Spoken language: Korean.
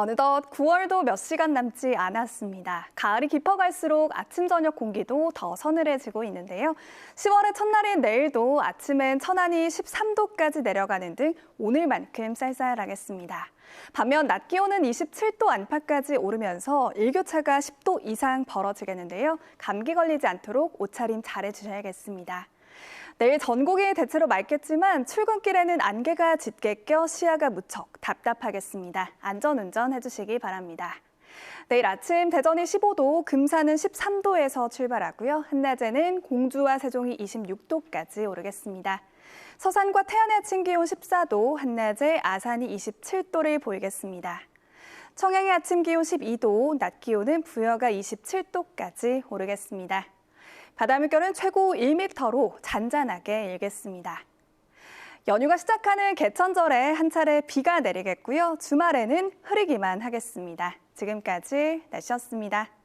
어느덧 9월도 몇 시간 남지 않았습니다. 가을이 깊어갈수록 아침 저녁 공기도 더 서늘해지고 있는데요. 10월의 첫날인 내일도 아침엔 천안이 13도까지 내려가는 등 오늘만큼 쌀쌀하겠습니다. 반면 낮 기온은 27도 안팎까지 오르면서 일교차가 10도 이상 벌어지겠는데요. 감기 걸리지 않도록 옷차림 잘해주셔야겠습니다. 내일 전국이 대체로 맑겠지만 출근길에는 안개가 짙게 껴 시야가 무척 답답하겠습니다. 안전운전 해주시기 바랍니다. 내일 아침 대전이 15도, 금산은 13도에서 출발하고요. 한낮에는 공주와 세종이 26도까지 오르겠습니다. 서산과 태안의 아침 기온 14도, 한낮에 아산이 27도를 보이겠습니다. 청양의 아침 기온 12도, 낮 기온은 부여가 27도까지 오르겠습니다. 바다 물결은 최고 1m로 잔잔하게 일겠습니다. 연휴가 시작하는 개천절에 한 차례 비가 내리겠고요. 주말에는 흐리기만 하겠습니다. 지금까지 날씨였습니다.